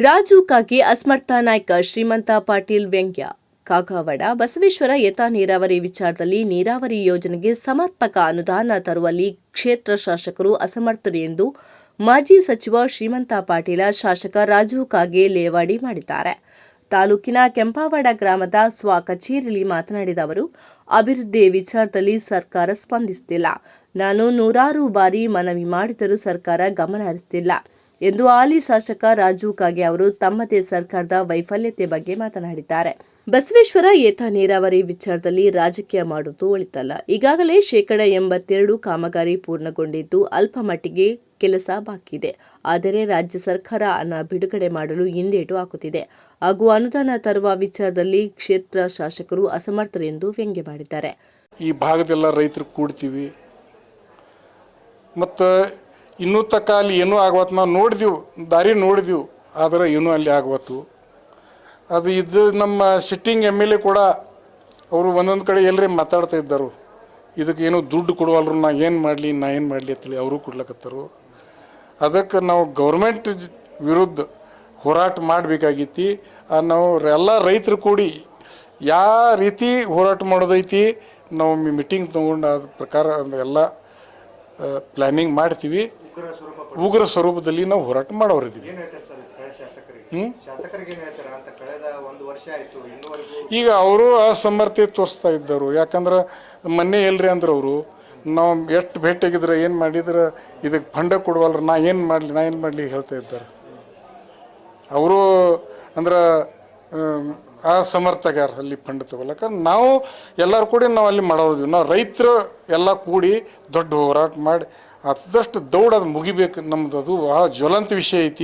ರಾಜು ಕಾಗೆ ಅಸ್ಮರ್ಥ ನಾಯ್ಕ ಶ್ರೀಮಂತ ಪಾಟೀಲ್ ವ್ಯಂಗ್ಯ. ಕಾಗವಾಡ ಬಸವೇಶ್ವರ ಯಥಾ ನೀರಾವರಿ ವಿಚಾರದಲ್ಲಿ ನೀರಾವರಿ ಯೋಜನೆಗೆ ಸಮರ್ಪಕ ಅನುದಾನ ತರುವಲ್ಲಿ ಕ್ಷೇತ್ರ ಶಾಸಕರು ಅಸಮರ್ಥರು ಎಂದು ಮಾಜಿ ಸಚಿವ ಶ್ರೀಮಂತ ಪಾಟೀಲ ಶಾಸಕ ರಾಜು ಕಾಗೆ ಲೇವಾಡಿ ಮಾಡಿದ್ದಾರೆ. ತಾಲೂಕಿನ ಕೆಂಪಾವಾಡ ಗ್ರಾಮದ ಸ್ವ ಕಚೇರಿಯಲ್ಲಿ ಮಾತನಾಡಿದ ಅವರು, ಅಭಿವೃದ್ಧಿ ವಿಚಾರದಲ್ಲಿ ಸರ್ಕಾರ ಸ್ಪಂದಿಸುತ್ತಿಲ್ಲ ನಾನು ನೂರಾರು ಬಾರಿ ಮನವಿ ಮಾಡಿದರೂ ಸರ್ಕಾರ ಗಮನ ಹರಿಸುತ್ತಿಲ್ಲ ಎಂದು ಹಾಲಿ ಶಾಸಕ ರಾಜು ಕಾಗೆ ಅವರು ತಮ್ಮದೇ ಸರ್ಕಾರದ ವೈಫಲ್ಯತೆ ಬಗ್ಗೆ ಮಾತನಾಡಿದ್ದಾರೆ. ಬಸವೇಶ್ವರ ಏತ ನೀರಾವರಿ ವಿಚಾರದಲ್ಲಿ ರಾಜಕೀಯ ಮಾಡುವುದು ಒಳಿತಲ್ಲ. ಈಗಾಗಲೇ ಶೇಕಡ ಎಂಬತ್ತೆರಡು ಕಾಮಗಾರಿ ಪೂರ್ಣಗೊಂಡಿದ್ದು ಅಲ್ಪ ಮಟ್ಟಿಗೆ ಕೆಲಸ ಬಾಕಿ ಇದೆ. ಆದರೆ ರಾಜ್ಯ ಸರ್ಕಾರ ಹಣ ಬಿಡುಗಡೆ ಮಾಡಲು ಹಿಂದೇಟು ಹಾಕುತ್ತಿದೆ. ಹಾಗೂ ಅನುದಾನ ತರುವ ವಿಚಾರದಲ್ಲಿ ಕ್ಷೇತ್ರ ಶಾಸಕರು ಅಸಮರ್ಥರೆಂದು ವ್ಯಂಗ್ಯ ಮಾಡಿದ್ದಾರೆ. ಈ ಭಾಗದೆಲ್ಲ ರೈತರು ಕೂಡ್ತೀವಿ. ಮತ್ತು ಇನ್ನೂ ತಕ್ಕ ಅಲ್ಲಿ ಏನೂ ಆಗವತ್ತು ನಾವು ನೋಡಿದೆವು, ದಾರಿ ನೋಡಿದೆವು, ಆದರೆ ಏನೂ ಅಲ್ಲಿ ಆಗವತ್ತು. ಅದು ಇದು ನಮ್ಮ ಸಿಟ್ಟಿಂಗ್ ಎಂ ಎಲ್ ಎ ಕೂಡ ಅವರು ಒಂದೊಂದು ಕಡೆ ಎಲ್ಲರೇ ಮಾತಾಡ್ತಾ ಇದ್ದರು. ಇದಕ್ಕೆ ಏನೂ ದುಡ್ಡು ಕೊಡುವಲ್ರು, ನಾ ಏನು ಮಾಡಲಿ, ನಾ ಏನು ಮಾಡಲಿ ಅಂತೇಳಿ ಅವರು ಕೊಡ್ಲಕತ್ತರು. ಅದಕ್ಕೆ ನಾವು ಗೌರ್ಮೆಂಟ್ ವಿರುದ್ಧ ಹೋರಾಟ ಮಾಡಬೇಕಾಗಿತ್ತು. ನಾವು ಎಲ್ಲ ರೈತರು ಕೂಡಿ ಯಾವ ರೀತಿ ಹೋರಾಟ ಮಾಡೋದೈತಿ, ನಾವು ಮೀಟಿಂಗ್ ತೊಗೊಂಡು ಅದ್ರ ಪ್ರಕಾರ ಎಲ್ಲ ಪ್ಲ್ಯಾನಿಂಗ್ ಮಾಡ್ತೀವಿ. ಉಗ್ರ ಸ್ವರೂಪದಲ್ಲಿ ನಾವು ಹೋರಾಟ ಮಾಡೋರಿದ್ದೀವಿ. ಈಗ ಅವರು ಅಸಮರ್ಥ ತೋರಿಸ್ತಾ ಇದ್ದರು. ಯಾಕಂದ್ರೆ ಮೊನ್ನೆ ಎಲ್ರಿ ಅಂದ್ರೆ ಅವರು ನಾವು ಎಷ್ಟು ಭೇಟಿಯಾಗಿದ್ರೆ ಏನು ಮಾಡಿದ್ರೆ ಇದಕ್ಕೆ ಫಂಡ ಕೊಡುವಲ್ರ ನಾ ಏನು ಮಾಡಲಿ ನಾ ಏನು ಮಾಡಲಿ ಹೇಳ್ತಾ ಇದ್ದಾರೆ. ಅವರು ಅಂದ್ರೆ ಅಸಮರ್ಥಗಾರ ಅಲ್ಲಿ ಫಂಡ್ ತಗೊಳಕ. ನಾವು ಎಲ್ಲರೂ ಕೂಡಿ ನಾವು ಅಲ್ಲಿ ಮಾಡೋದಿವಿ ನಾವು ರೈತರು ಎಲ್ಲ ಕೂಡಿ ದೊಡ್ಡ ಹೋರಾಟ ಮಾಡಿ ಆದಷ್ಟು ದೌಡ ಅದು ಮುಗಿಬೇಕು ನಮ್ದು ಅದು ಬಹಳ ಜ್ವಲಂತ ವಿಷಯ ಐತಿ.